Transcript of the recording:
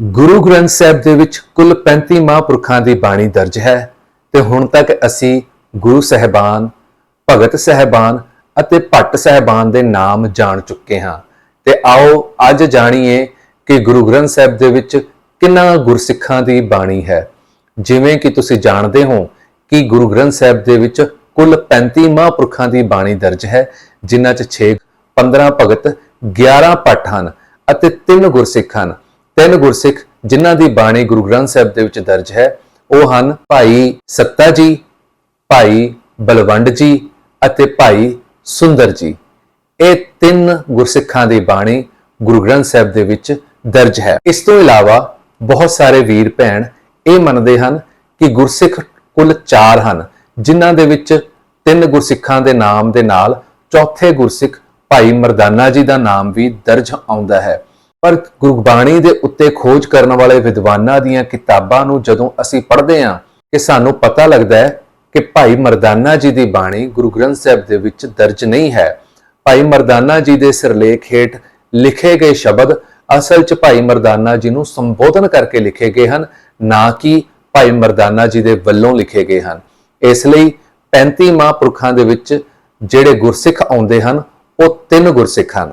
ਗੁਰੂ ਗ੍ਰੰਥ ਸਾਹਿਬ ਦੇ ਵਿੱਚ ਕੁੱਲ 35 ਮਹਾਂਪੁਰਖਾਂ ਦੀ ਬਾਣੀ ਦਰਜ ਹੈ ਤੇ ਹੁਣ ਤੱਕ ਅਸੀਂ ਗੁਰੂ ਸਹਿਬਾਨ, ਭਗਤ ਸਹਿਬਾਨ ਅਤੇ ਭੱਟ ਸਹਿਬਾਨ ਦੇ ਨਾਮ ਜਾਣ ਚੁੱਕੇ ਹਾਂ। ਤੇ ਆਓ ਅੱਜ ਜਾਣੀਏ ਕਿ ਗੁਰੂ ਗ੍ਰੰਥ ਸਾਹਿਬ ਦੇ ਵਿੱਚ ਕਿੰਨਾ ਗੁਰਸਿੱਖਾਂ ਦੀ ਬਾਣੀ ਹੈ। ਜਿਵੇਂ ਕਿ ਤੁਸੀਂ ਜਾਣਦੇ ਹੋ ਕਿ ਗੁਰੂ ਗ੍ਰੰਥ ਸਾਹਿਬ ਦੇ ਵਿੱਚ ਕੁੱਲ 35 ਮਹਾਂਪੁਰਖਾਂ ਦੀ ਬਾਣੀ ਦਰਜ ਹੈ, ਜਿਨ੍ਹਾਂ 'ਚ 6 15 ਭਗਤ 11 ਭੱਟ ਹਨ ਅਤੇ 3 ਗੁਰਸਿੱਖ ਹਨ। ਤਿੰਨ ਗੁਰਸਿੱਖ ਜਿਨ੍ਹਾਂ ਦੀ ਬਾਣੀ ਗੁਰੂ ਗ੍ਰੰਥ ਸਾਹਿਬ ਦੇ ਵਿੱਚ ਦਰਜ ਹੈ, ਉਹ ਹਨ ਭਾਈ ਸੱਤਾ ਜੀ, ਭਾਈ ਬਲਵੰਡ ਜੀ ਅਤੇ ਭਾਈ ਸੁੰਦਰ ਜੀ। ਇਹ ਤਿੰਨ ਗੁਰਸਿੱਖਾਂ ਦੀ ਬਾਣੀ ਗੁਰੂ ਗ੍ਰੰਥ ਸਾਹਿਬ ਦੇ ਵਿੱਚ ਦਰਜ ਹੈ। ਇਸ ਤੋਂ ਇਲਾਵਾ ਬਹੁਤ ਸਾਰੇ ਵੀਰ ਭੈਣ ਇਹ ਮੰਨਦੇ ਹਨ ਕਿ ਗੁਰਸਿੱਖ ਕੁੱਲ 4 ਹਨ, ਜਿਨ੍ਹਾਂ ਦੇ ਵਿੱਚ ਤਿੰਨ ਗੁਰਸਿੱਖਾਂ ਦੇ ਨਾਮ ਦੇ ਨਾਲ ਚੌਥੇ ਗੁਰਸਿੱਖ ਭਾਈ ਮਰਦਾਨਾ ਜੀ ਦਾ ਨਾਮ ਵੀ ਦਰਜ ਆਉਂਦਾ ਹੈ। ਪਰ ਗੁਰਬਾਣੀ ਦੇ ਉੱਤੇ ਖੋਜ ਕਰਨ ਵਾਲੇ ਵਿਦਵਾਨਾਂ ਦੀਆਂ ਕਿਤਾਬਾਂ ਨੂੰ ਜਦੋਂ ਅਸੀਂ ਪੜ੍ਹਦੇ ਹਾਂ ਕਿ ਸਾਨੂੰ ਪਤਾ ਲੱਗਦਾ ਹੈ ਕਿ ਭਾਈ ਮਰਦਾਨਾ ਜੀ ਦੀ ਬਾਣੀ ਗੁਰੂ ਗ੍ਰੰਥ ਸਾਹਿਬ ਦੇ ਵਿੱਚ ਦਰਜ ਨਹੀਂ ਹੈ। ਭਾਈ ਮਰਦਾਨਾ ਜੀ ਦੇ ਸਿਰਲੇਖ ਹੇਠ ਲਿਖੇ ਗਏ ਸ਼ਬਦ ਅਸਲ 'ਚ ਭਾਈ ਮਰਦਾਨਾ ਜੀ ਨੂੰ ਸੰਬੋਧਨ ਕਰਕੇ ਲਿਖੇ ਗਏ ਹਨ, ਨਾ ਕਿ ਭਾਈ ਮਰਦਾਨਾ ਜੀ ਦੇ ਵੱਲੋਂ ਲਿਖੇ ਗਏ ਹਨ। ਇਸ ਲਈ 35 ਮਹਾਂਪੁਰਖਾਂ ਦੇ ਵਿੱਚ ਜਿਹੜੇ ਗੁਰਸਿੱਖ ਆਉਂਦੇ ਹਨ, ਉਹ ਤਿੰਨ ਗੁਰਸਿੱਖ ਹਨ।